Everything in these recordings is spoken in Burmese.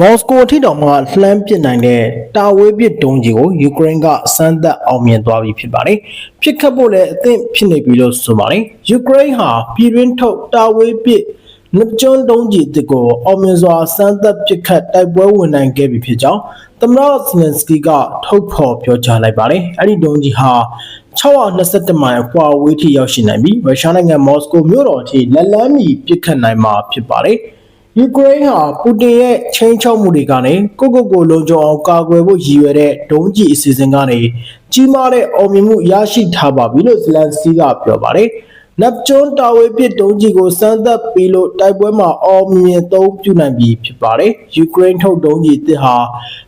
မော်စကိုအထိတောင်မှလှမ်းပစ်နိုင်တဲ့တာဝေးပစ်ဒုံးကြီးကိုယူကရိန်းကစမ်းသပ်အောင်မြင်သွားပြီဖြစ်ပါတယ်။ဖြစ်ခတ်ဖို့လည်းအသင့်ဖြစ်နေပြီလို့ဆိုပါတယ်။ယူကရိန်းဟာပြည်တွင်းထုတ်တာဝေးပစ်နစ်ကျွန်းဒုံးကြီးတစ်ကိုအောင်မြင်စွာစမ်းသပ်ပစ်ခတ်တိုက်ပွဲဝင်နိုင်ခဲ့ပြီဖြစ်ကြောင်းသမ္မတဇလန်စကီကထုတ်ဖော်ပြောကြားလိုက်ပါတယ်။အဲ့ဒီဒုံးကြီးဟာ621မိုင်အကွာအဝေးထိရောက်ရှိနိုင်ပြီးရုရှားနိုင်ငံမော်စကိုမြို့တော်အထိလက်လန်းမီပစ်ခတ်နိုင်မှာဖြစ်ပါတယ်။ ယူကရိန်းဟာပူတင်ရဲ့ချင်းချောက်မှုတွေကနေကိုကိုကိုလုံခြုံအောင်ကာကွယ်ဖို့ရည်ရွယ်တဲ့ဒုံးကျည်အစီအစဉ်ကနေကြီးမားတဲ့အောင်မြင်မှုရရှိထားပါပြီလို့ဇလန်စကီကပြောပါတယ်။နပ်ကျွန်းတာဝေးပစ်ဒုံးကျည်ကိုစမ်းသပ်ပြီးလို့တိုက်ပွဲမှာအောင်မြင်သုံးပြုနိုင်ပြီဖြစ်ပါတယ်။ယူကရိန်းထုတ်ဒုံးကျည်တစ်ဟာ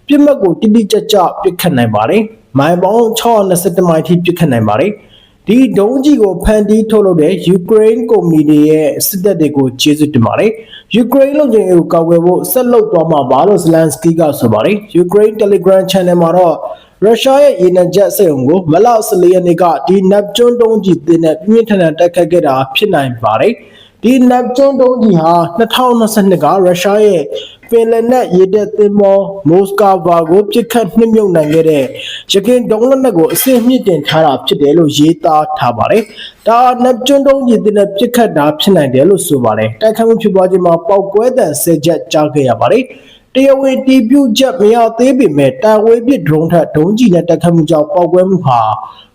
ပြစ်မှတ်ကိုတိတိကျကျပစ်ခတ်နိုင်ပါတယ်။မိုင်ပေါင်း621မိုင်ထိပစ်ခတ်နိုင်ပါတယ်။ဒီဒုံးကြီးကိုဖန်တီးထုတ်လုပ်တဲ့ယူကရိန်းကုမ္ပဏီတွေရဲ့စစ်တပ်တွေကိုကျေးဇူးတင်ပါတယ်။ ယူကရိန်းလူချင်းကိုကာကွယ်ဖို့ဆက်လုပ်သွားမှာပါလို့ဇလန်စကီကဆိုပါတယ်။ယူကရိန်း Telegram Channel မှာတော့ရုရှားရဲ့ရေနံချက်စက်ရုံကိုမလ14ရက်နေ့ကဒီနပ်ကျွန်းဒုံးကြီးတင်တဲ့ပြင်းထန်တဲ့တိုက်ခတ်ခဲ့တာဖြစ်နိုင်ပါတယ်။ဒီနပ်ကျွန်းဒုံးကြီးဟာ2022ကရုရှားရဲ့ ပင်လယ်နက်ရေတပ်သင်္ဘောမော်စကာဗာကိုပြစ်ခတ်နှိမ့်မြုပ်နိုင်ခဲ့တဲ့ရခင်ဒုံးလက်နက်ကိုအစစ်မြင့်တင်ထားတာဖြစ်တယ်လို့ရေးသားထားပါတယ်။ဒါနပ်ကျွန်းတုံးကြီးတင်တဲ့ပြစ်ခတ်တာဖြစ်နိုင်တယ်လို့ဆိုပါတယ်။တိုက်ခိုက်မှုဖြစ်ပွားခြင်းမှာပောက်ကွဲတဲ့ဆဲချက်ကြားခဲ့ရပါတယ်။တရားဝင်တီးပြုတ်ချက်မရသေးပေမဲ့တာဝေးပစ်ဒရုန်းထက်ဒုံးကြီးနဲ့တိုက်ခိုက်မှုကြောင့်ပောက်ကွဲမှုဟာ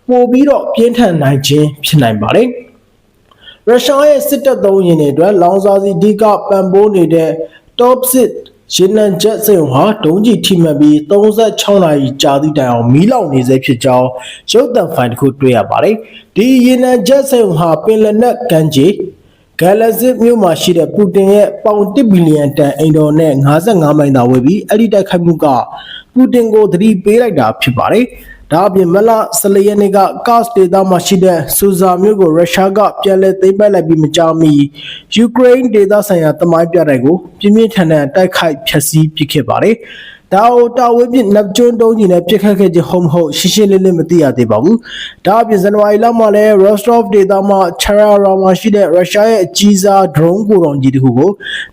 ပိုပြီးတော့ပြင်းထန်နိုင်ခြင်းဖြစ်နိုင်ပါတယ်။ရုရှားရဲ့စစ်တပ်သုံးရင်တွေအတွက်လောင်စာစီအဓိကပံ့ပိုးနေတဲ့ Top 6 ရေနံချက်စက်ရုံဟာဒုံးကြီးထိမှန်ပြီး36နာရီကြာသည့်တိုင်အောင်မီးလောင်နေစေဖြစ်ကြောင်းရုပ်သံဖိုင်တစ်ခုတွေ့ရပါတယ်။ဒီရေနံချက်စက်ရုံဟာပင်လယ်နက်ကမ်းခြေဂါလာဇစ်မြို့မှာရှိတဲ့ပူတင်ရဲ့ပေါင်1ဘီလီယံတန်အိမ်တော်နဲ့55မိုင်သာဝေးပြီးအဲ့ဒီတိုက်ခိုက်မှုကပူတင်ကိုသတိပေးလိုက်တာဖြစ်ပါတယ်။ ဒါအပြင်မလ14ရက်နေ့ကကာ့စ်ဒေသမှာရှိတဲ့စူဇာမြို့ကိုရုရှားကပြန်လည်သိမ်းပိုက်လိုက်ပြီးမကြာမီယူကရိန်းဒေသဆိုင်ရာတမိုင်းပြတိုက်ကိုပြင်းပြင်းထန်ထန်တိုက်ခိုက်ဖျက်ဆီးပစ်ခဲ့ပါတယ်။ဒါအိုတာဝေးပြနပ်ကျွန်းတုံးကြီးနဲ့ပြစ်ခတ်ခဲ့ခြင်းဟုတ်မဟုတ်ရှင်းရှင်းလင်းလင်းမသိရသေးပါဘူး။ဒါအပြင်ဇန်နဝါရီလမှာလည်း Rostov ဒေသမှာ Cherara မှာရှိတဲ့ရုရှားရဲ့အကြီးစား drone ကိုတော်ကြီးတစ်ခုကို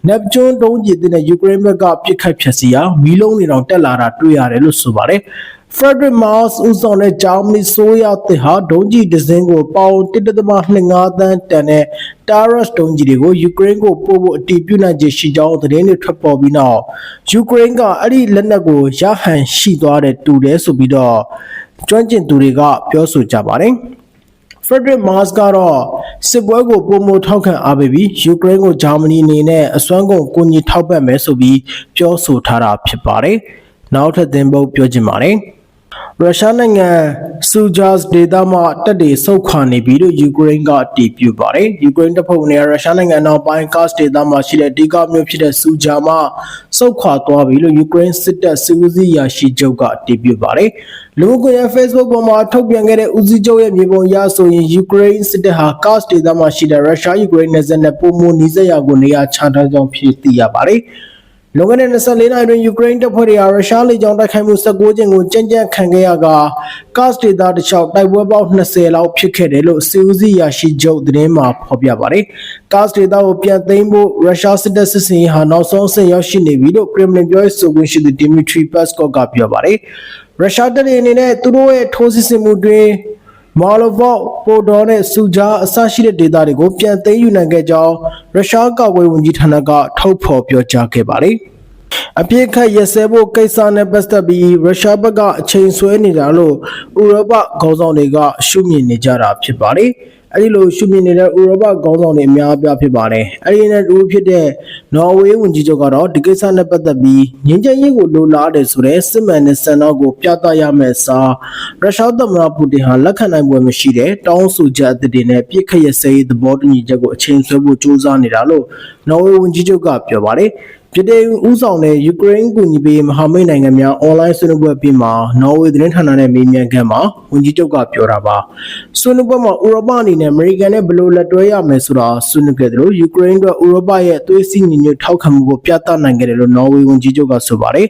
နပ်ကျွန်းတုံးကြီးတဲ့ယူကရိန်းဘက်ကပြစ်ခတ်ဖျက်ဆီးရာမီးလုံးတွေတောင်တက်လာတာတွေ့ရတယ်လို့ဆိုပါတယ်။ Frederick Mars ဦးဆောင်တဲ့ဂျာမနီဆိုရတဲ့ဟာဒုံးကြီးဒဇင်းကိုပေါင်1.25တန်းတန်တဲ့ Taurus ဒုံးကြီးတွေကိုယူကရိန်းကိုပို့ဖို့အတည်ပြုနိုင်ခြင်းရှိကြောင်းသတင်းတွေထွက်ပေါ်ပြီးနောက်ယူကရိန်းကအဲ့ဒီလက်နက်ကိုရဟန်ရှိသွားတဲ့တူတယ်ဆိုပြီးတော့ကျွမ်းကျင်သူတွေကပြောဆိုကြပါတယ်။ Frederick Mars ကတော့စစ်ပွဲကိုပုံမထောက်ခံအားပေးပြီးယူကရိန်းကိုဂျာမနီအနေနဲ့အစွမ်းကုန်ကူညီထောက်ပံ့မယ်ဆိုပြီးပြောဆိုထားတာဖြစ်ပါတယ်။နောက်ထပ်သင်ပုတ်ပြောချင်ပါတယ်။ ရုရှားနိုင်ငံစူဂျာစ်ဒေသမှတပ်တွေဆုတ်ခွာနေပြီလို့ယူကရိန်းကတည်ပြုပါတယ်။ယူကရိန်းတပ်ဖွဲ့ဝင်တွေကရုရှားနိုင်ငံနောက်ပိုင်းကတ်စ်ဒေသမှာရှိတဲ့အဓိကမြို့ဖြစ်တဲ့စူဂျာမှဆုတ်ခွာသွားပြီလို့ယူကရိန်းစစ်တပ်စစ်ဦးစီးရာရှိချုပ်ကတည်ပြုပါတယ်။လူမှုကွန်ရက် Facebook ပေါ်မှာထုတ်ပြန်ခဲ့တဲ့ဦးစီးချုပ်ရဲ့မြေပုံရဆိုရင်ယူကရိန်းစစ်တပ်ဟာကတ်စ်ဒေသမှာရှိတဲ့ရုရှားယူကရိန်းနယ်စပ်နဲ့ပုံမနီးစပ်ရာကိုနေရာချထားကြောင်းဖြစ်သိရပါတယ်။ လွန်ခဲ့တဲ့24နာရီတွင်ယူကရိန်းတပ်ဖွဲ့တွေဟာရုရှားလေကြောင်းတိုက်ခိုက်မှု19ကျင်းကိုကြမ်းကြမ်းခံခဲ့ရကကာ့စ်ဒေသတစ်လျှောက်တိုက်ပွဲပေါင်း20လောက်ဖြစ်ခဲ့တယ်လို့စီဦးစီးရရှိချုပ်သတင်းမှာဖော်ပြပါတယ်။ကာ့စ်ဒေသကိုပြန်သိမ်းဖို့ရုရှားစစ်တပ်စစ်စင်ရေးဟာနောက်ဆုံးအဆင့်ရောက်ရှိနေပြီလို့ကရမလင်ပြောရေးဆိုခွင့်ရှိသူဒီမီထရီပတ်စကော့ကပြောပါတယ်။ရုရှားတပ်တွေအနေနဲ့သူတို့ရဲ့ထိုးစစ်ဆင်မှုတွင် မာလိုဗော့ပိုဒေါ်နဲ့စူဂျာအစရှိတဲ့ဒေသတွေကိုပြန်သိမ်းယူနိုင်ခဲ့ကြောင်းရုရှားကာကွယ်ဝန်ကြီးဌာနကထုတ်ဖော်ပြောကြားခဲ့ပါတယ်။အပြစ်ခတ်ရက်စဲဖို့ကိစ္စနဲ့ပတ်သက်ပြီးရုရှားဘက်ကအချိန်ဆွဲနေတာလို့ဥရောပခေါင်းဆောင်တွေကရှုမြင်နေကြတာဖြစ်ပါတယ်။ အဲဒီလိုရှုမြင်နေတဲ့ဥရောပခေါင်းဆောင်တွေအများအပြားဖြစ်ပါတယ်။အဲဒီနဲ့တူဖြစ်တဲ့နော်ဝေးဝန်ကြီးချုပ်ကတော့ဒီကိစ္စနဲ့ပတ်သက်ပြီးငင်းချင်ရေးကိုလိုလားတယ်ဆိုတဲ့စစ်မှန်တဲ့စံတော်ကိုပြသရမယ်စားရုရှားသမ္မတပူတင်ဟာလက်ခံနိုင်ပွဲမရှိတဲ့တောင်းဆိုချက်အသစ်တွေနဲ့ပြစ်ခတ်ရစဲရေးသဘောတူညီချက်ကိုအချိန်ဆွဲဖို့ကြိုးစားနေတာလို့နော်ဝေးဝန်ကြီးချုပ်ကပြောပါတယ်။ ပြည်ထောင်ဦးဆောင်တဲ့ယူကရိန်းကူညီပေးမဟာမိတ်နိုင်ငံများအွန်လိုင်းဆွေးနွေးပွဲပြင်မှာနော်ဝေသတင်းဌာနနဲ့မေးမြန်းခန်းမှာဝန်ကြီးချုပ်ကပြောတာပါဆွေးနွေးပွဲမှာဥရောပအနေနဲ့အမေရိကန်နဲ့ဘယ်လိုလက်တွဲရမယ်ဆိုတာဆွေးနွေးခဲ့တယ်လို့ယူကရိန်းတို့ဥရောပရဲ့သွေးစည်းညီညွတ်ထောက်ခံမှုကိုပြသနိုင်ခဲ့တယ်လို့နော်ဝေဝန်ကြီးချုပ်ကဆိုပါတယ်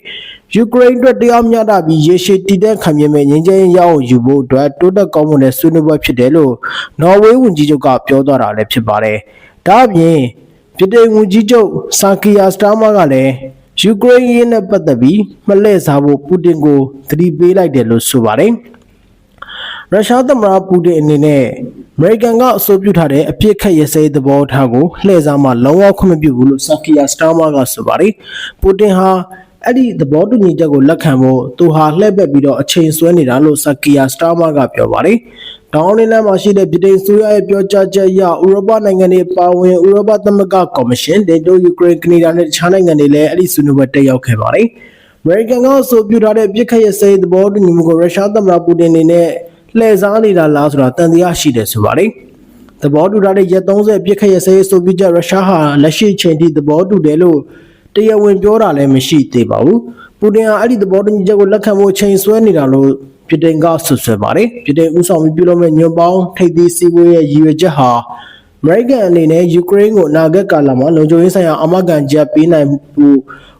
ယူကရိန်းအတွက်တရားမျှတပြီးရေရှည်တည်တဲ့ခံမြဲမဲ့ငြိမ်းချမ်းရေးရအောင်ယူဖို့အတွက်တိုးတက်ကောင်းမွန်တဲ့ဆွေးနွေးပွဲဖြစ်တယ်လို့နော်ဝေဝန်ကြီးချုပ်ကပြောသွားတာလည်းဖြစ်ပါတယ်ဒါ့အပြင် ပြည်ထောင်ဝန်ကြီးချုပ်ဆာကီယာစတာမာကလည်းယူကရိန်းရေးနဲ့ပတ်သက်ပြီးမလှည့်စားဖို့ပူတင်ကိုသတိပေးလိုက်တယ်လို့ဆိုပါတယ်ရုရှားသမ္မတပူတင်အနေနဲ့အမေရိကန်ကအဆိုပြုထားတဲ့အပြစ်ခတ်ရစဲသဘောထားကိုလှည့်စားမှလုံးဝခွင့်မပြုဘူးလို့ဆာကီယာစတာမာကဆိုပါတယ်ပူတင်ဟာ အဲ့ဒီသဘောတူညီချက်ကိုလက်ခံဖို့သူဟာလှည့်ပက်ပြီးတော့အချိန်ဆွဲနေတာလို့ဆာကီယာစတာမာကပြောပါတယ်။ဒေါင်းနေလန်မှာရှိတဲ့ပြည်ထောင်စုရဲ့ပြောကြားချက်အရဥရောပနိုင်ငံတွေပါဝင်ဥရောပသမဂ္ဂကော်မရှင်ဒေတိုယူကရိန်းကနေဒါနဲ့တခြားနိုင်ငံတွေလည်းအဲ့ဒီဆွေးနွေးပွဲတက်ရောက်ခဲ့ပါတယ်။အမေရိကန်ကဆိုပြထားတဲ့ပြစ်ခတ်ရစဲသဘောတူညီမှုကိုရုရှားသမ္မတပူတင်အနေနဲ့လှည့်စားနေတာလားဆိုတာတန်တရားရှိတယ်ဆိုပါတယ်။သဘောတူထားတဲ့ရက်30ပြစ်ခတ်ရစဲဆိုပြချက်ရုရှားဟာလက်ရှိချိန်ထိသဘောတူတယ်လို့ တရားဝင်ပြောတာလည်းမရှိသေးပါဘူး။ပူတင်ဟာအဲ့ဒီသဘောတူညီချက်ကိုလက်ခံဖို့ချိန်ဆွဲနေတာလို့ပြည်တိုင်ကဆွဆွဲပါတယ်။ပြည်တိုင်ဥဆောင်ပြီးပြုလုပ်မဲ့ညွန်ပေါင်းထိပ်သီးစည်းဝေးရဲ့ရည်ရွယ်ချက်ဟာအမေရိကန်အနေနဲ့ယူကရိန်းကိုအနာဂတ်ကာလမှာလုံခြုံရေးဆိုင်ရာအမကန်ချက်ပေးနိုင်မှု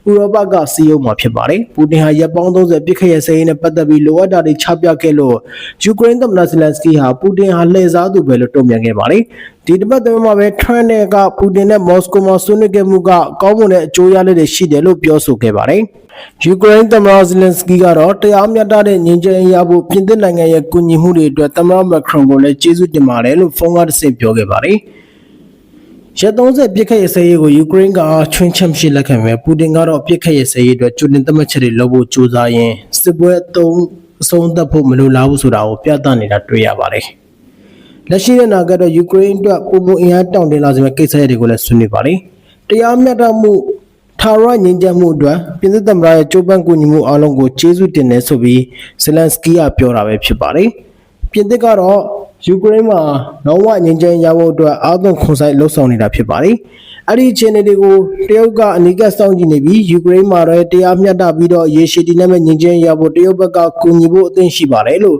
ဥရောပကစီးရုံမှာဖြစ်ပါတယ်။ပူတင်ဟာရပ်ပေါင်း30ပြစ်ခတ်ရစဲရေးနဲ့ပတ်သက်ပြီးလိုအပ်တာတွေချပြခဲ့လို့ယူကရိန်းသမ္မတဇလန်စကီဟာပူတင်ဟာလှည့်စားသူပဲလို့တုံ့ပြန်ခဲ့ပါတယ်။ဒီတစ်ပတ်သမမှာပဲထရန့်နဲ့ကပူတင်နဲ့မော်စကိုမှာဆွေးနွေးခဲ့မှုကကောင်းမွန်တဲ့အကျိုးရလဒ်တွေရှိတယ်လို့ပြောဆိုခဲ့ပါတယ်။ယူကရိန်းသမ္မတဇလန်စကီကတော့တရားမျှတတဲ့ငြိမ်းချမ်းရေးရဖို့ပြင်သစ်နိုင်ငံရဲ့ကူညီမှုတွေအတွက်သမ္မတမက်ခရွန်ကိုလည်းကျေးဇူးတင်ပါတယ်လို့ဖုန်းကားတစ်ဆင့်ပြောခဲ့ပါတယ်။ ရက်30ပြစ်ခတ်ရစဲရေးကိုယူကရိန်းကချွင်းချက်မရှိလက်ခံမယ်ပူတင်ကတော့ပြစ်ခတ်ရစဲရေးအတွက်ကျွတင်သတ်မှတ်ချက်တွေလုပ်ဖို့ကြိုးစားရင်းစစ်ပွဲအသုံးအဆုံးသတ်ဖို့မလိုလားဘူးဆိုတာကိုပြသနေတာတွေ့ရပါတယ်လက်ရှိတဲ့နာကတော့ယူကရိန်းအတွက်ပုံပုံအင်အားတောင့်တင်းလာစေမယ့်ကိစ္စရပ်တွေကိုလည်းဆွေးနွေးပါတယ်တရားမျှတမှုထာဝရငြိမ်းချမ်းမှုအတွက်ပြင်သစ်သမ္မတရဲ့ကြိုးပမ်းကူညီမှုအားလုံးကိုကျေးဇူးတင်တယ်ဆိုပြီးဇလန်စကီကပြောတာပဲဖြစ်ပါတယ်ပြင်သစ်ကတော့ ယူကရိန်းမှာလုံးဝငြိမ်းချမ်းရဖို့အတွက်အာသွန်ခွန်ဆိုင်လှုပ်ဆောင်နေတာဖြစ်ပါတယ်။အဲ့ဒီအခြေအနေတွေကိုတရုတ်ကအနီးကပ်စောင့်ကြည့်နေပြီးယူကရိန်းမှာလည်းတရားမျှတပြီးတော့ရေရှည်တည်နေမဲ့ငြိမ်းချမ်းရဖို့တရုတ်ဘက်ကကူညီဖို့အသင့်ရှိပါတယ်လို့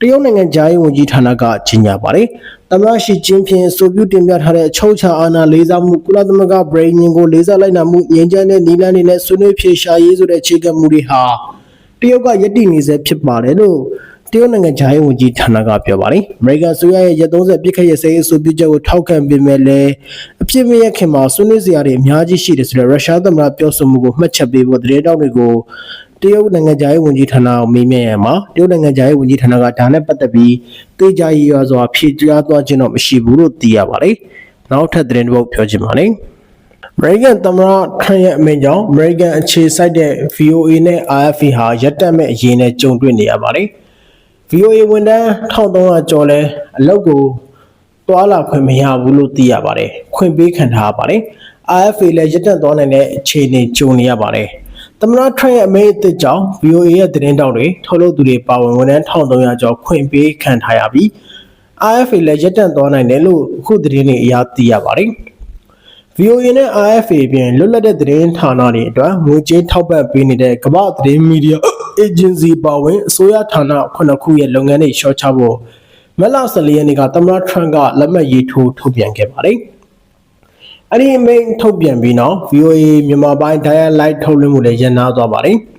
တရုတ်နိုင်ငံဂျာရေးဝန်ကြီးဌာနကကြေညာပါတယ်။သမ္မတရှီကျင်းဖျင်ဆိုပြုတင်ပြထားတဲ့အချုပ်ချာအာဏာလေးစားမှုကုလသမဂ္ဂဗြိညင်ကိုလေးစားလိုက်နာမှုငြိမ်းချမ်းတဲ့နည်းလမ်းတွေနဲ့ဆွေးနွေးဖြေရှာရေးဆိုတဲ့အခြေခံမူတွေဟာတရုတ်ကယက်တည်နေစေဖြစ်ပါတယ်လို့ တရုတ်နိုင်ငံခြားရေးဝန်ကြီးဌာနကပြောပါတယ်။ American ဆိုရရဲ့ရက်30ပြစ်ခတ်ရစဲအဆိုပြုချက်ကိုထောက်ခံပေမဲ့လည်းအပြစ်မရခင်မှာဆွေးနွေးစရာတွေအများကြီးရှိတယ်ဆိုတော့ရုရှားသမ္မတပြောဆိုမှုကိုမှတ်ချက်ပေးဖို့တရေတောက်တွေကိုတရုတ်နိုင်ငံခြားရေးဝန်ကြီးဌာနကိုမေးမြန်းရမှာတရုတ်နိုင်ငံခြားရေးဝန်ကြီးဌာနကဒါနဲ့ပတ်သက်ပြီးတေချာရည်ရွယ်စွာဖြေကြားသွားခြင်းတော့မရှိဘူးလို့သိရပါတယ်။နောက်ထပ်သတင်းတစ်ပုဒ်ပြောချင်ပါတယ်။ American သမ္မတထရန့်ရဲ့အမိန့်ကြောင့် American အခြေစိုက်တဲ့ VOA နဲ့ RFA ဟာရပ်တက်မဲ့အရေးနဲ့ကြုံတွေ့နေရပါတယ်။ VOA ဝန်ထမ်း1300ကျော်လဲအလုပ်ကိုတွာလာခွင့်မရဘူးလို့သိရပါတယ်။ခွင့်ပေးခံထားရပါတယ်။ RFA လည်းရပ်တန့်သွားနိုင်တဲ့အခြေအနေကြုံနေရပါတယ်။သမ္မတထရန့်ရဲ့အမိန့်အသစ်ကြောင့် VOA ရဲ့သတင်းတောက်တွေထုတ်လုပ်သူတွေပါဝင်ဝန်ထမ်း1300ကျော်ခွင့်ပေးခံထားရပြီး RFA လည်းရပ်တန့်သွားနိုင်တယ်လို့အခုသတင်းတွေအရသိရပါတယ်။ VOA နဲ့ RFA ပြင်လွတ်လပ်တဲ့သတင်းဌာနတွေအတွက်ငွေကြေးထောက်ပံ့ပေးနေတဲ့ကမ္ဘာသတင်းမီဒီယာ agency ပါဝင်အစိုးရဌာန9ခုရဲ့လုပ်ငန်းတွေရှော့ချဖို့မက်လ14ရက်နေ့ကသမ္မတထရန့်ကလက်မှတ်ရေးထိုးထုတ်ပြန်ခဲ့ပါတယ်။အဲ့ဒီအမိန့်ထုတ်ပြန်ပြီးနောက် VOA မြန်မာပိုင်း Dial Live ထုတ်လွှင့်မှုလည်းရပ်နားသွားပါတယ်။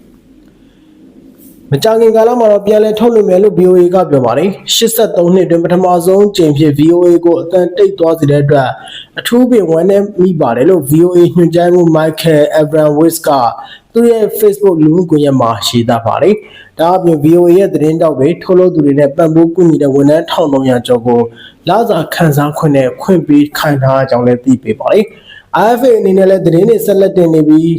မကြာခင်ကာလမှာတော့ပြန်လည်ထုတ်လွှင့်မယ်လို့ VOA ကပြောပါတယ်83နှစ်အတွင်းပထမဆုံးကြိမ်ဖြစ် VOA ကိုအတန်တိတ်သွားစေတဲ့အတွက်အထူးပင်ဝမ်းနည်းမိပါတယ်လို့ VOA ညွှန်ကြားမှု Michael Abramowitz ကသူ့ရဲ့ Facebook လူမှုကွန်ရက်မှာရေးသားပါတယ်။ဒါအပြင် VOA ရဲ့သတင်းတောက်တွေထုတ်လုပ်သူတွေနဲ့ပံ့ပိုးကူညီတဲ့ဝန်ထမ်း1300ကျော်ကိုလာစာခန်းစားခွင့်နဲ့ခွင့်ပေးခိုင်းထားကြောင်းလည်းသိပေးပါတယ်။ IFA အနေနဲ့လည်းသတင်းတွေဆက်လက်တင်နေပြီး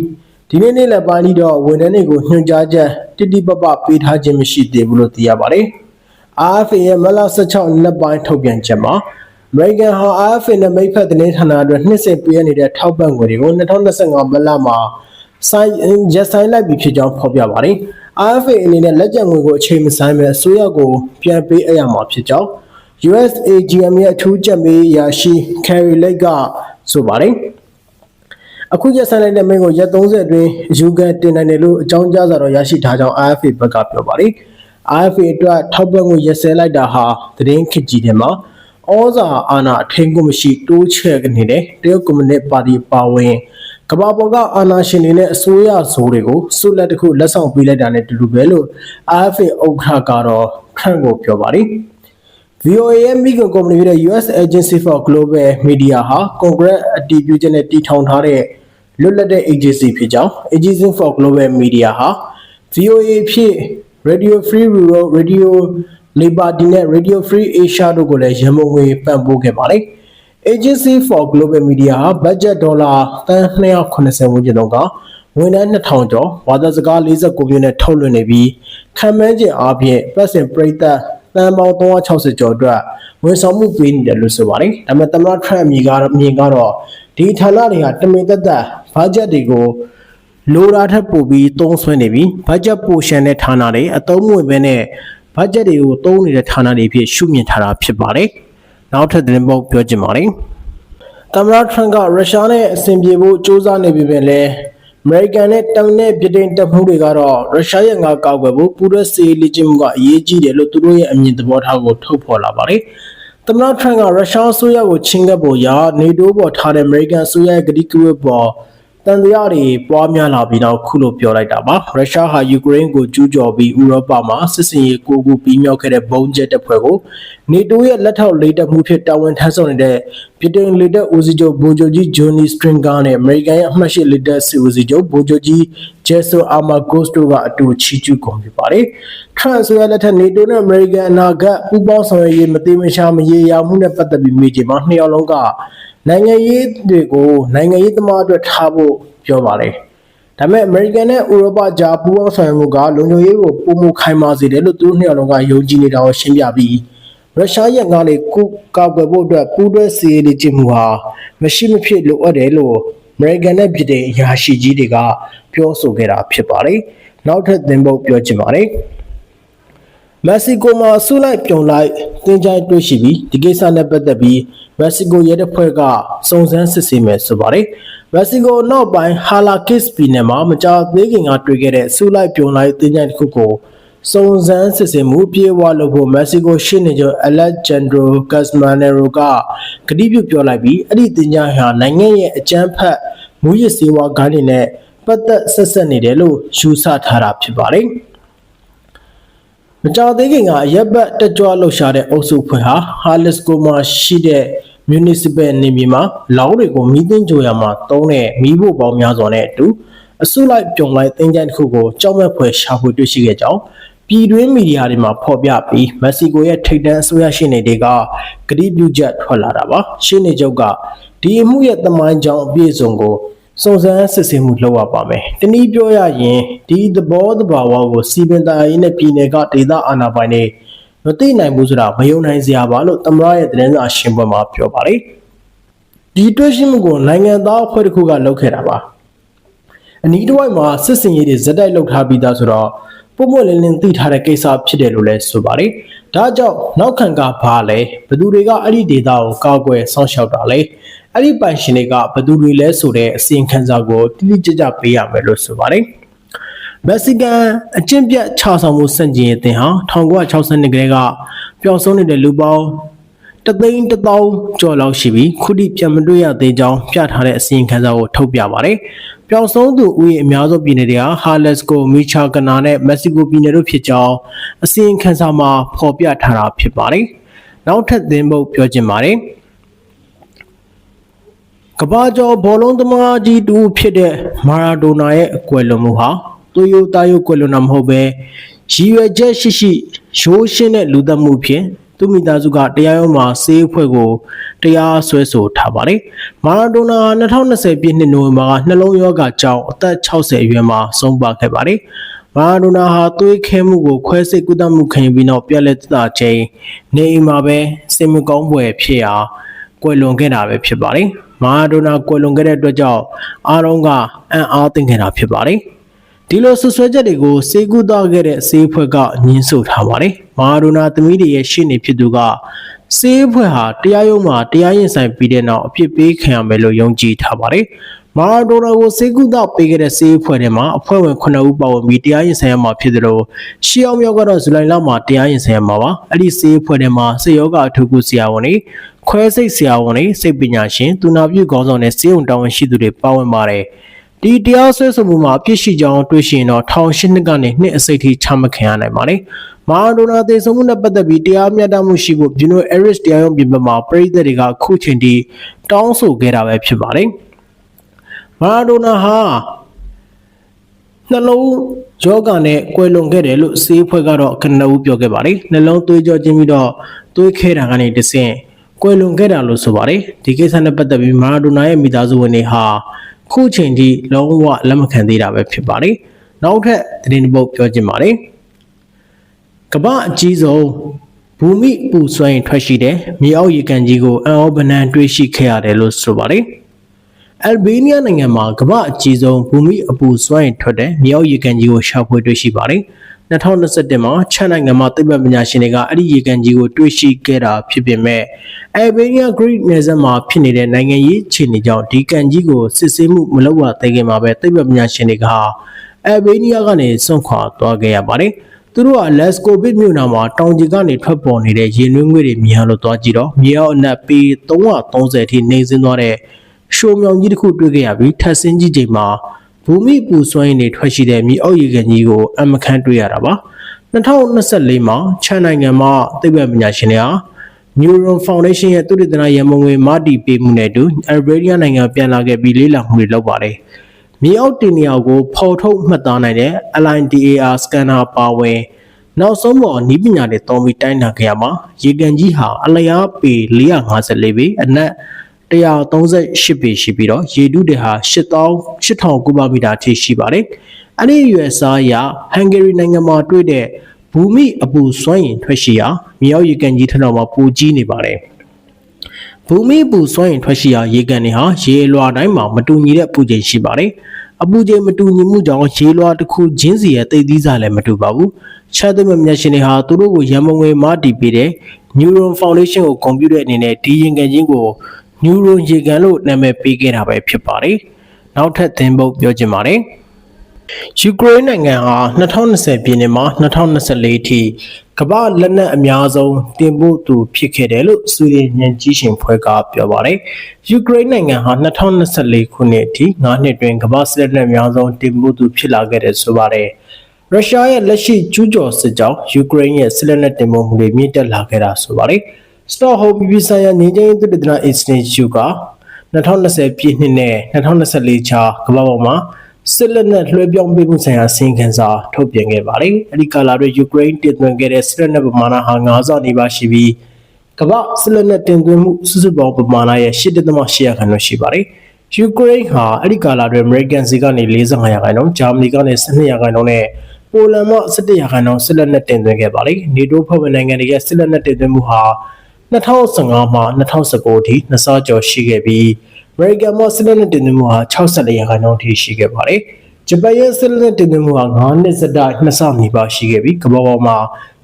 ဒီနေ့နေ့လည်းပိုင်းပြီးတော့ဝန်ထမ်းတွေကိုညွှန်ကြားချက်တိတိပပပေးထားခြင်းမရှိသေးဘူးလို့သိရပါတယ်။ RFA ရဲ့မလ16နှစ်ပိုင်းထုတ်ပြန်ချက်မှာ American ဟာ RFA နဲ့မိတ်ဖက်သတင်းဌာနအတွက်နှစ်စဉ်ပေးရနေတဲ့ထောက်ပံ့ငွေတွေကို2025မလမှာစိုင်းရက်ဆိုင်လိုက်ပြီဖြစ်ကြောင်းဖော်ပြပါတယ်။ RFA အနေနဲ့လက်ကျန်ငွေကိုအချိန်မဆိုင်ပဲအစိုးရကိုပြန်ပေးအပ်ရမှာဖြစ်ကြောင်း USAGM ရဲ့အထူးကြက်မေးရာရှိ Carrie Lake ကဆိုပါတယ်။ အခုရက်ဆိုင်လိုက်တဲ့မင်းကိုရက်30အတွင်းယူကန်တင်နိုင်တယ်လို့အကြောင်းကြားစာတော့ရရှိထားကြောင်း RFA ဘက်ကပြောပါတယ်။ RFA အတွက်ထောက်ပံ့ငွေရက်စဲလိုက်တာဟာသတင်းခစ်ကြီးတယ်မှာဩဇာအာဏာအထင်ကိုမရှိတိုးချဲ့နေတဲ့တရုတ်ကွန်မြူနစ်ပါတီပါဝင်ကမ္ဘာပေါ်ကအာဏာရှင်တွေနဲ့အစိုးရဇိုးတွေကိုဆုလက်တစ်ခုလက်ဆောင်ပေးလိုက်တာနဲ့တူတူပဲလို့ RFA ဥက္ကဋ္ဌကတော့ခန့်ကိုပြောပါတယ်။ VOA ရဲ့မိခင်ကုမ္ပဏီဖြစ်တဲ့ US Agency for Global Media ဟာကွန်ဂရက်အတည်ပြုချက်နဲ့တည်ထောင်ထားတဲ့လွတ်လပ်တဲ့ agency ဖြစ်ကြောင်း Agency for Global Media ဟာ VOA ဖြစ် Radio Free Rural Radio Liberty နဲ့ Radio Free Asia တို့ကိုလည်းရန်ပုံငွေပံ့ပိုးခဲ့ပါတယ်။ Agency for Global Media ဟာ budget ဒေါ်လာတန်280ဝန်းကျင်လောက်ကဝန်ထမ်း2000ကျော်ဝါသစကား49မျိုးနဲ့ထုတ်လွှင့်နေပြီးခံမှန်းခြင်းအပြင်ပတ်စင်ပရိသတ် တန်ပေါင်း360ကျော်အတွက်ဝန်ဆောင်မှုပေးနေတယ်လို့ဆိုပါတယ်။ဒါပေမဲ့သမ္မတထရန့်အမြင်ကတော့အမြင်ကတော့ဒီဌာနတွေဟာတမင်သက်သက်ဘတ်ဂျက်တွေကိုလိုတာထက်ပိုပြီးသုံးဆွဲနေပြီးဘတ်ဂျက်ပိုရှန်တဲ့ဌာနတွေအသုံးမဝင်ဘဲနဲ့ဘတ်ဂျက်တွေကိုသုံးနေတဲ့ဌာနတွေဖြစ်ရှုမြင်ထားတာဖြစ်ပါတယ်။နောက်ထပ်သတင်းပေါက်ပြောချင်ပါတယ်။သမ္မတထရန့်ကရုရှားနဲ့အဆင်ပြေဖို့ကြိုးစားနေပြီပဲလေ အမေရိကန်နဲ့တောင်နဲ့ဗြိတိန်တပ်မှုတွေကတော့ရုရှားရဲ့ငါကောက်ွယ်ဖို့ပူးရဲစေးလေ့ကျင့်မှုကအရေးကြီးတယ်လို့သူတို့ရဲ့အမြင်သဘောထားကိုထုတ်ဖော်လာပါတယ်။သမ္မတထရန့်ကရုရှားအစိုးရကိုချင်းကပ်ဖို့ရာနေတိုးပေါ်ထားတဲ့အမေရိကန်အစိုးရရဲ့ကတိကဝတ်ပေါ် တန်တရားတွေပွားများလာပြီးတော့ခုလိုပြောလိုက်တာပါရုရှားဟာယူကရိန်းကိုကျူးကျော်ပြီးဥရောပမှာစစ်စင်ရေးကိုကူပြီးမြောက်ခဲ့တဲ့ဘုံကျက်တပ်ဖွဲ့ကိုနေတိုးရဲ့လက်ထောက်လေတပ်မှုဖြစ်တာဝန်ထမ်းဆောင်နေတဲ့ပြည်တွင်လေတပ်ဦးစီးချုပ်ဗိုလ်ချုပ်ကြီးဂျွန်နီစထရင်ဂါနဲ့အမေရိကန်ရဲ့အမှတ်ရှိလေတပ်စစ်ဦးစီးချုပ်ဗိုလ်ချုပ်ကြီးဂျက်ဆိုအာမာဂိုစတိုကအတူချီကျူးကုန်ပြပါတယ်ထရန့်ဆိုရလက်ထက်နေတိုးနဲ့အမေရိကန်အနာဂတ်ပူးပေါင်းဆောင်ရွက်ရေးမတိမရှာမရေရာမှုနဲ့ပတ်သက်ပြီးမိချိန်မှာနှစ်ယောက်လုံးက နိုင်ငံရေးတွေကိုနိုင်ငံရေးသမားအတွက်ထားဖို့ပြောပါတယ်။ဒါပေမဲ့အမေရိကန်နဲ့ဥရောပကြားပူးပေါင်းဆောင်ရွက်မှုကလုံခြုံရေးကိုပုံမခိုင်မာစေတယ်လို့သူတို့နှစ်ယောက်လုံးကယုံကြည်နေတာကိုရှင်းပြပြီးရုရှားရဲ့ငါးလေးကုကောက်ွယ်ဖို့အတွက်ပူးတွဲစီရေးလေ့ကျင့်မှုဟာမရှိမဖြစ်လိုအပ်တယ်လို့အမေရိကန်နဲ့ပြည်တဲ့အရာရှိကြီးတွေကပြောဆိုခဲ့တာဖြစ်ပါတယ်။နောက်ထပ်သင်ပုတ်ပြောချင်ပါတယ်။ မက္ကဆီကိုမှာဆုလိုက်ပြုံလိုက်တင်ကြိုင်တွေ့ရှိပြီးဒီကိစ္စနဲ့ပတ်သက်ပြီးမက္ကဆီကိုရဲတပ်ဖွဲ့ကစုံစမ်းစစ်ဆေးမယ်ဆိုပါတယ်။မက္ကဆီကိုနောက်ပိုင်းဟာလာကစ်ပြည်နယ်မှာမကြာသေးခင်ကတွေ့ခဲ့တဲ့ဆုလိုက်ပြုံလိုက်တင်ကြိုင်တစ်ခုကိုစုံစမ်းစစ်ဆေးမှုပြေဝလို့ဖို့မက္ကဆီကိုရှင်းနေကျအလက်ဂျန်ဒရိုကတ်စမန်နရိုကကတိပြုပြောလိုက်ပြီးအဲ့ဒီတင်ကြိုင်ဟာနိုင်ငံရဲ့အကြမ်းဖက်မူရစ်စေဝါဂိုင်းတွေနဲ့ပတ်သက်ဆက်ဆက်နေတယ်လို့ယူဆထားတာဖြစ်ပါတယ်။ မကြောက်သေးခင်ကရပ်ဘတ်တက်ကြွလှုပ်ရှားတဲ့အုပ်စုဖွဲ့ဟာဟာလစ်ကိုမှာရှိတဲ့ municipal နေမြေမှာလောင်းတွေကိုမီးသိမ်းကြိုရမှာတုံးတဲ့မီးဖို့ပေါင်းများစွာနဲ့အတူအစုလိုက်ပြုံလိုက်တင်းကြိုင်တစ်ခုကိုကြောက်မဲ့ဖွယ်ရှာဖွေတွေ့ရှိခဲ့ကြောင်းပြည်တွင်းမီဒီယာတွေမှာဖော်ပြပြီးမက္ကဆီကိုရဲ့ထိပ်တန်းအစိုးရရှင်းနေတွေကကတိပြုချက်ထွက်လာတာပါရှင်းနေချုပ်ကဒီအမှုရဲ့သမိုင်းကြောင်းအပြည့်စုံကို စုံစမ်းစစ်ဆေးမှုလုပ်ရပါမယ်။တနည်းပြောရရင်ဒီသဘောတဘာဝကိုစီပင်တာရေးနဲ့ပြည်နယ်ကဒေသအာဏာပိုင်တွေမသိနိုင်ဘူးဆိုတာမယုံနိုင်စရာပါလို့သမ္မတရဲ့သတင်းစာရှင်းပွဲမှာပြောပါတယ်။ဒီတွေ့ရှိမှုကိုနိုင်ငံသားအဖွဲ့တစ်ခုကလုပ်ခဲ့တာပါ။အနီးတစ်ဝိုက်မှာစစ်စင်ရေးတွေဇက်တိုက်လုပ်ထားပြီးသားဆိုတော့ပုံမလင်းလင်းသိထားတဲ့ကိစ္စဖြစ်တယ်လို့လည်းဆိုပါတယ်။ဒါကြောင့်နောက်ခံကဘာလဲဘယ်သူတွေကအဲ့ဒီဒေတာကိုကောက်ွယ်ဆောင်းလျှောက်တာလဲ အဲ့ဒီပိုင်ရှင်တွေကဘယ်သူတွေလဲဆိုတဲ့အစီရင်ခံစာကိုတိတိကျကျပေးရမယ်လို့ဆိုပါတယ်။မက္ကဆီကန်အကျင့်ပြတ်ခြာဆောင်မှုစန့်ကျင်ရေးအသင်းဟာ1962ကလေးကပျောက်ဆုံးနေတဲ့လူပေါင်းတသိန်းတသောင်းကျော်လောက်ရှိပြီးခုထိပြန်မတွေ့ရသေးကြောင်းပြထားတဲ့အစီရင်ခံစာကိုထုတ်ပြပါတယ်။ပျောက်ဆုံးသူဦးရေအများဆုံးပြည်နယ်တွေဟာဟာလက်စကိုမီချာဂနာနဲ့မက္ကဆီကိုပြည်နယ်တို့ဖြစ်ကြောင်းအစီရင်ခံစာမှာဖော်ပြထားတာဖြစ်ပါတယ်။နောက်ထပ်သင်ပုတ်ပြောချင်ပါတယ်။ ကဘာကျော်ဘောလုံးသမားကြီးတူဖြစ်တဲ့မာရာဒိုနာရဲ့အကွယ်လွန်မှုဟာတိုယိုတာယိုကွယ်လွန်တာမဟုတ်ပဲရည်ရွယ်ချက်ရှိရှိရိုးရှင်းတဲ့လူသက်မှုဖြင့်သူမိသားစုကတရားရုံးမှာစေးအဖွဲ့ကိုတရားစွဲဆိုထားပါတယ်။မာရာဒိုနာ2020ပြည့်နှစ်နိုဝင်ဘာကနှလုံးရောဂါကြောင့်အသက်60အရွယ်မှာဆုံးပါခဲ့ပါတယ်။မာရာဒိုနာဟာသွေးခဲမှုကိုခွဲစိတ်ကုသမှုခံယူပြီးနောက်ပြက်လက်သက်သာချိန်နေအိမ်မှာပဲစိတ်မကောင်းဖွယ်ဖြစ်ရာ ကွယ်လွန်ခဲ့တာပဲဖြစ်ပါတယ်။မာရာဒိုနာကွယ်လွန်ခဲ့တဲ့အတွက်ကြောင့်အားလုံးကအံ့အားသင့်ခဲ့တာဖြစ်ပါတယ်။ဒီလိုဆွဆွဲချက်တွေကိုစေကူသားခဲ့တဲ့စေးဖွဲ့ကညှင်းဆိုထားပါတယ်။မာရိုနာသမီးတွေရဲ့ရှင်းနေဖြစ်သူကစေးဖွဲ့ဟာတရားရုံးမှာတရားရင်ဆိုင်ပြီးတဲ့နောက်အပြစ်ပေးခံရမယ်လို့ယုံကြည်ထားပါတယ်။ မာရိုနာကိုစေကူသားပေးခဲ့တဲ့စေးဖွဲ့ထဲမှာအဖွဲ့ဝင်9ဦးပါဝင်ပြီးတရားရင်ဆိုင်ရမှာဖြစ်တယ်လို့ရှီအောင်မြောက်ကတော့ဇူလိုင်လမှာတရားရင်ဆိုင်ရမှာပါ။အဲ့ဒီစေးဖွဲ့ထဲမှာစေယောဂအထူးကုဆရာဝန်တွေခွဲစိတ်ဆရာဝန်တွေစိတ်ပညာရှင်သူနာပြုခေါင်းဆောင်နဲ့စေုံတာဝန်ရှိသူတွေပါဝင်ပါတယ်။ဒီတရားစွဲဆိုမှုမှာအပြစ်ရှိကြောင်းတွေ့ရှိရင်တော့ထောင်ရှင်းနှစ်ကနေနှစ်အစိတ်ထိချမှတ်ခံရနိုင်ပါတယ်။မာဒိုနာသေဆုံးမှုနဲ့ပတ်သက်ပြီးတရားမျှတမှုရှိဖို့ဘျူနိုအက်ရစ်တရားရုံးပြင်ပမှာပြည်သက်တွေကခုချိန်ထိတောင်းဆိုခဲ့တာပဲဖြစ်ပါတယ်။ မာရာဒိုနာဟာနှလုံးယောဂနဲ့ကွယ်လွန်ခဲ့တယ်လို့စေးဖွဲ့ကတော့ကနဦးပြောခဲ့ပါတယ်နှလုံးသွေးကြောချင်းပြီးတော့သွေးခဲတာကနေတဆင့်ကွယ်လွန်ခဲ့တာလို့ဆိုပါတယ်ဒီကိစ္စနဲ့ပတ်သက်ပြီးမာရာဒိုနာရဲ့မိသားစုဝင်တွေဟာခုချိန်ထိလုံးဝလက်မခံသေးတာပဲဖြစ်ပါတယ်နောက်ထပ်သတင်းတစ်ပုဒ်ပြောချင်ပါတယ်ကမ္ဘာအကြီးဆုံးဘူမိပူဆွဲရင်ထွက်ရှိတဲ့မြေအောက်ရေကန်ကြီးကိုအန်အောဘနန်တွေ့ရှိခဲ့ရတယ်လို့ဆိုပါတယ် အယ်ဘေးနီးယားနိုင်ငံမှာကမ္ဘာအကြီးဆုံးဘူမိအပူစွမ်းအင်ထွက်တဲ့မြေအောက်ရေကန်ကြီးကိုရှာဖွေတွေ့ရှိပါတယ်။2021မှာချက်နိုင်ငံမှာသိပ္ပံပညာရှင်တွေကအဲ့ဒီရေကန်ကြီးကိုတွေ့ရှိခဲ့တာဖြစ်ပေမဲ့အယ်ဘေးနီးယားဂရိနယ်စပ်မှာဖြစ်နေတဲ့နိုင်ငံရေးအခြေအနေကြောင့်ဒီကန်ကြီးကိုစစ်ဆေးမှုမလုပ်ရသေးခင်မှာပဲသိပ္ပံပညာရှင်တွေကအယ်ဘေးနီးယားကနေစွန့်ခွာသွားခဲ့ရပါတယ်။သူတို့ကလက်စကိုဗစ်မြို့နာမှာတောင်ကြီးကနေထွက်ပေါ်နေတဲ့ရေနွေးငွေ့တွေမြင်ရလို့သွားကြည့်တော့မြေအောက်အနက်ပေ330အထိနှိမ့်ဆင်းသွားတဲ့ ရှိုးမြောင်ကြီးတစ်ခုတွေ့ခဲ့ရပြီးထပ်ဆင်းကြည့်ချိန်မှာဘူမိပူစွမ်းရည်တွေထွက်ရှိတဲ့မြေအောက်ရေကန်ကြီးကိုအမခန့်တွေ့ရတာပါ2024မှာချန်နိုင်ငံမှာသိပ္ပံပညာရှင်တွေဟာ Neuron Foundation ရဲ့သုတေသနရန်ပုံငွေမတီပေးမှုနဲ့အတူ Albania နိုင်ငံပြန်လာခဲ့ပြီးလေ့လာမှုတွေလုပ်ပါတယ်မြေအောက်တင်နေရာကိုဖော်ထုတ်မှတ်သားနိုင်တဲ့ LIDAR scanner ပါဝင်နောက်ဆုံးပေါ်နီးပညာတွေသုံးပြီးတိုင်းတာခဲ့ရမှာရေကန်ကြီးဟာအလျားပေ454ပေအနက် 138ပေရှိပြီးတော့ရေတုတွေဟာ8000 8000ကုဗမီတာထိရှိပါတယ်။အဲ့ဒီရွယ်စားရဟန်ဂေရီနိုင်ငံမှာတွေ့တဲ့ဘူမိအပူစွမ်းရင်ထွက်ရှိရာမြေအောက်ရေကန်ကြီးထက်တော့မှပိုကြီးနေပါတယ်။ဘူမိအပူစွမ်းရင်ထွက်ရှိရာရေကန်တွေဟာရေလွှာတိုင်းမှာမတူညီတဲ့ပူချိန်ရှိပါတယ်။အပူချိန်မတူညီမှုကြောင့်ရေလွှာတစ်ခုချင်းစီရဲ့တိတ်သီးစားလည်းမတူပါဘူး။ချားသွေးမြတ်ရှင်တွေဟာသူတို့ကိုရန်မငွေမတီးပေးတဲ့ Neuron Foundation ကိုကွန်ပျူတာအနေနဲ့ဒီရင်ကန်ချင်းကို Neuron ရေကန်လို့နာမည်ပေးခဲ့တာပဲဖြစ်ပါတယ်။နောက်ထပ်သင်ပုတ်ပြောချင်ပါတယ်။ယူကရိန်းနိုင်ငံဟာ2020ပြည်နှစ်မှာ2024အထိကမ္ဘာလက်နက်အများဆုံးတင်ပို့သူဖြစ်ခဲ့တယ်လို့ဆွေဒင်ညံကြီးရှင်ဖွဲ့ကပြောပါတယ်။ယူကရိန်းနိုင်ငံဟာ2024ခုနှစ်အထိ9နှစ်တွင်ကမ္ဘာစစ်လက်နက်အများဆုံးတင်ပို့သူဖြစ်လာခဲ့တယ်ဆိုပါတယ်။ရုရှားရဲ့လက်ရှိကျူးကျော်စစ်ကြောင့်ယူကရိန်းရဲ့စစ်လက်နက်တင်ပို့မှုတွေမြင့်တက်လာခဲ့တာဆိုပါတယ်။ Stockholm ပြည်ပဆိုင်ရာငြိမ်းချမ်းရေးသုတေသန Institute က2020ပြည့်နှစ်နဲ့2024ခြားကမ္ဘာပေါ်မှာစစ်လက်နက်လွှဲပြောင်းပေးမှုဆိုင်ရာစီရင်ခံစာထုတ်ပြန်ခဲ့ပါတယ်။အဲဒီကာလတွင်ယူကရိန်းတင်သွင်းခဲ့တဲ့စစ်လက်နက်ပမာဏဟာ9ဆနီးပါးရှိပြီးကမ္ဘာစစ်လက်နက်တင်သွင်းမှုစုစုပေါင်းပမာဏရဲ့8.8ရာခိုင်နှုန်းရှိပါတယ်။ယူကရိန်းဟာအဲဒီကာလတွင်အမေရိကန်စီကနေ45ရာခိုင်နှုန်းဂျာမနီကနေ12ရာခိုင်နှုန်းနဲ့ပိုလန်မှ17ရာခိုင်နှုန်းစစ်လက်နက်တင်သွင်းခဲ့ပါတယ်။နေတိုးဖွဲ့ဝင်နိုင်ငံတွေရဲ့စစ်လက်နက်တင်သွင်းမှုဟာ 2015မှ2019အထိနှစ်ဆကျော်ရှိခဲ့ပြီး American မှာစစ်လက်နက်တင်သွင်းမှုဟာ64ရာခိုင်နှုန်းထိရှိခဲ့ပါတယ်။ဂျပန်ရဲ့စစ်လက်နက်တင်သွင်းမှုဟာ9နှစ်စတိုက်နှစ်ဆနီးပါးရှိခဲ့ပြီးကမ္ဘာပေါ်မှာ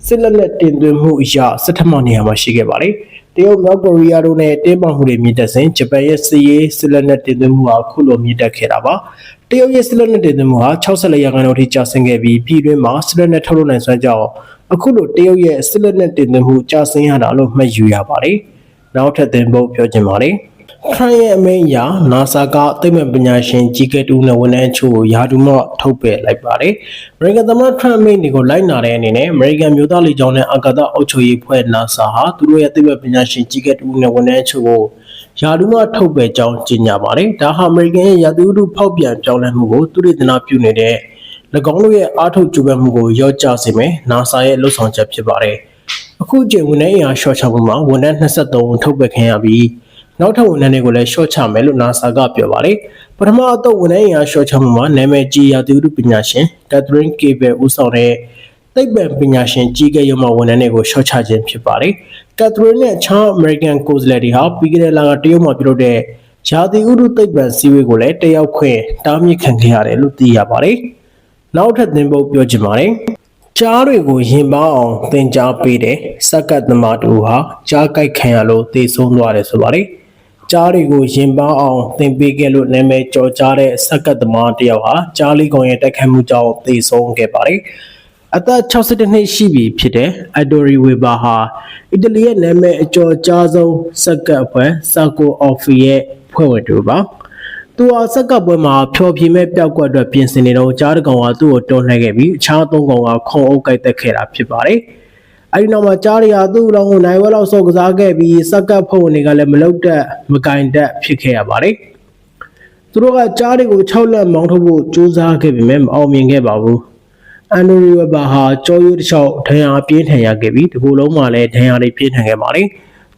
စစ်လက်နက်တင်သွင်းမှုအရစစ်ထမနေရာမှာရှိခဲ့ပါတယ်။တရုတ်မြောက်ကိုရီးယားတို့နဲ့တင်းမာမှုတွေမြင့်တက်စဉ်ဂျပန်ရဲ့စစ်ရေးစစ်လက်နက်တင်သွင်းမှုဟာခုလိုမြင့်တက်ခဲ့တာပါ။တရုတ်ရဲ့စစ်လက်နက်တင်သွင်းမှုဟာ64ရာခိုင်နှုန်းထိကျဆင်းခဲ့ပြီးပြည်တွင်းမှာစစ်လက်နက်ထုတ်လုပ်နိုင်စွမ်းကြောင့် အခုလိုတရုတ်ရဲ့စစ်လက်နက်တင်သွင်းမှုကျဆင်းရတာလို့မှတ်ယူရပါတယ်။နောက်ထပ်သင်ဖို့ပြောချင်ပါတယ်။ခရရဲ့အမိန့်အရ NASA ကသိပ္ပံပညာရှင်ကြီးကဲတူနဲ့ဝန်ထမ်းအချို့ကိုယာတူမော့ထုတ်ပယ်လိုက်ပါတယ်။ American သမ္မတ Trump အမိန့်တွေကိုလိုက်နာတဲ့အနေနဲ့ American မျိုးသားလေကြောင်းနဲ့အာကာသအုပ်ချုပ်ရေးဖွဲ့ NASA ဟာသူတို့ရဲ့သိပ္ပံပညာရှင်ကြီးကဲတူနဲ့ဝန်ထမ်းအချို့ကိုယာတူမော့ထုတ်ပယ်ကြောင်းကြေညာပါတယ်။ဒါဟာ American ရဲ့ရာသီဥတုဖောက်ပြန်ပြောင်းလဲမှုကိုသူတွေသနာပြုနေတဲ့၎ င်းတို့ရဲ့အားထုတ်ကြိုးပမ်းမှုကိုရော့ကျစေမယ် NASA ရဲ့လှုပ်ဆောင်ချက်ဖြစ်ပါတယ်။အခုချိန်ဝန်ထမ်းအင်အားရှော့ချမှုမှာဝန်ထမ်း23ထုတ်ပယ်ခံရပြီးနောက်ထပ်ဝန်ထမ်းတွေကိုလည်း short ချမယ်လို့ NASA ကပြောပါတယ်။ပထမအတော့ဝန်ထမ်းအင်အား short ချမှုမှာနာမည်ကြီးရာသီဥတုပညာရှင် Catherine Cable ဦးဆောင်တဲ့သိပ္ပံပညာရှင်ကြီးကဲရုံမှဝန်ထမ်းတွေကို short ချခြင်းဖြစ်ပါတယ်။ Catherine နဲ့အခြား American ကိုယ်စားလှယ်တွေဟာပြီးခဲ့တဲ့လကတရုတ်မှာပြုလုပ်တဲ့ရာသီဥတုသိပ္ပံစည်းဝေးကိုလည်းတက်ရောက်ခွင့်တားမြစ်ခံခဲ့ရတယ်လို့သိရပါတယ်။ နောက်ထပ်သင်ပုတ်ပြောချင်ပါတယ်။ကြားတွေကိုရင်ပေါအောင်သင်ကြားပေးတဲ့စက္ကတ်သမားတူဟာကြားကြိုက်ခံရလို့သေဆုံးသွားတယ်ဆိုပါတယ်။ကြားတွေကိုရင်ပန်းအောင်သင်ပေးခဲ့လို့နာမည်ကျော်ကြားတဲ့စက္ကတ်သမားတယောက်ဟာကြားလီကောင်ရဲ့တိုက်ခိုက်မှုကြောင့်သေဆုံးခဲ့ပါတယ်။အသက်62နှစ်ရှိပြီဖြစ်တဲ့အဒိုရီဝေဘာဟာအီတလီရဲ့နာမည်အကျော်ကြားဆုံးစက္ကတ်အဖွဲ့ဆာကိုအော်ဖီရဲ့ဖွဲ့ဝင်တူပါ။ သူဟာစက်ကပ်ပွဲမှာဖျော်ဖြေမဲ့ပျောက်ကွက်အတွက်ပြင်ဆင်နေတော့ကြားတကောင်ကသူ့ကိုတွန်းလှည့်ခဲ့ပြီးအခြားသုံးကောင်ကခုံအုပ်ကိုက်တက်ခဲ့တာဖြစ်ပါတယ်။အဲဒီနောက်မှာကြားရရသူ့လောင်းကိုနိုင်ဝက်လောက်ဆော့ကစားခဲ့ပြီးစက်ကပ်ဖုံတွေကလည်းမလုတ်တက်မကင်တက်ဖြစ်ခဲ့ရပါတယ်။သူတို့ကကြားတွေကို6လက်မောင်းထုတ်ဖို့ကြိုးစားခဲ့ပေမဲ့မအောင်မြင်ခဲ့ပါဘူးအန်ဒရီဝဘာဟာကြောရိုးတစ်လျှောက်ဒဏ်ရာပြင်းထန်ရခဲ့ပြီးဒီကိုယ်လုံးမှာလည်းဒဏ်ရာတွေပြင်းထန်ခဲ့ပါတယ်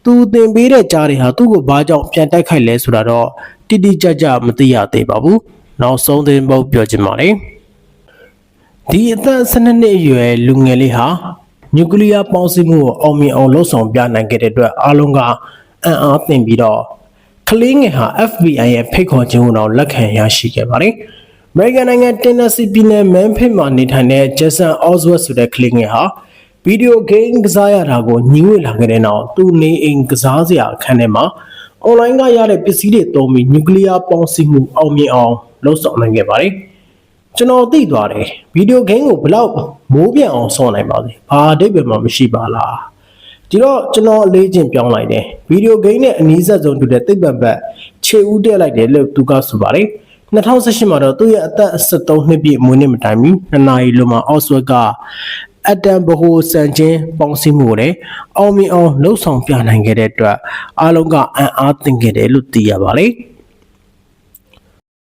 သူတင်ပေးတဲ့ကြားတွေဟာသူ့ကိုဘာကြောင့်ပြန်တိုက်ခိုက်လဲဆိုတာတော့တိတိကျကျမသိရသေးပါဘူးနောက်ဆုံးသင်းပုတ်ပြောချင်ပါတယ်ဒီအသက်12နှစ်အရွယ်လူငယ်လေးဟာနျူကလ িয়ার ပေါင်းစည်းမှုကိုအောင်မြင်အောင်လှုပ်ဆောင်ပြနိုင်ခဲ့တဲ့အတွက်အားလုံးကအံ့အားသင့်ပြီးတော့ကလေးငယ်ဟာ FBI ရဲ့ဖိတ်ခေါ်ခြင်းကိုတော့လက်ခံရရှိခဲ့ပါတယ်။ American နိုင်ငံ Tennessee ပြည်နယ် Memphis မှာနေထိုင်တဲ့ Jason Oswald ဆိုတဲ့ကလေးငယ်ဟာ ဗီဒီယိုဂိမ်းကစားရတာကိုညှို့ဝှက်လာခဲ့တဲ့နောက်သူနေအိမ်ကစားစရာအခန်းထဲမှာ online ကရတဲ့ပစ္စည်းတွေသုံးပြီးနျူကလ িয়ার ပေါင်းစည်းမှုအောင်မြင်အောင်လှုပ်ဆောင်နိုင်ခဲ့ပါတယ်။ကျွန်တော်သိသွားတယ်ဗီဒီယိုဂိမ်းကိုဘယ်လောက်မိုးပြန်အောင်ဆောင်းနိုင်ပါလဲဘာအဓိပ္ပာယ်မှမရှိပါလားဒီတော့ကျွန်တော်အလေးချင်းပြောင်းလိုက်တယ်ဗီဒီယိုဂိမ်းနဲ့အနည်းဆက်ဆုံးတူတဲ့သိပ္ပံဘက်ခြေဦးတက်လိုက်တယ်လို့သူကဆိုပါတယ်2018မှာတော့သူ့ရဲ့အသက်73နှစ်ပြည့်မွေးနေ့မတိုင်မီနှစ်နာရီလုံးမှာအော့စဝက်ကအ တန်ဘဟိုစံချင်းပေါင်းစည်းမှုကိုလည်းအောင်မြင်အောင်လှုပ်ဆောင်ပြနိုင်ခဲ့တဲ့အတွက်အားလုံးကအံ့အားသင့်ခဲ့တယ်လို့သိရပါတယ်။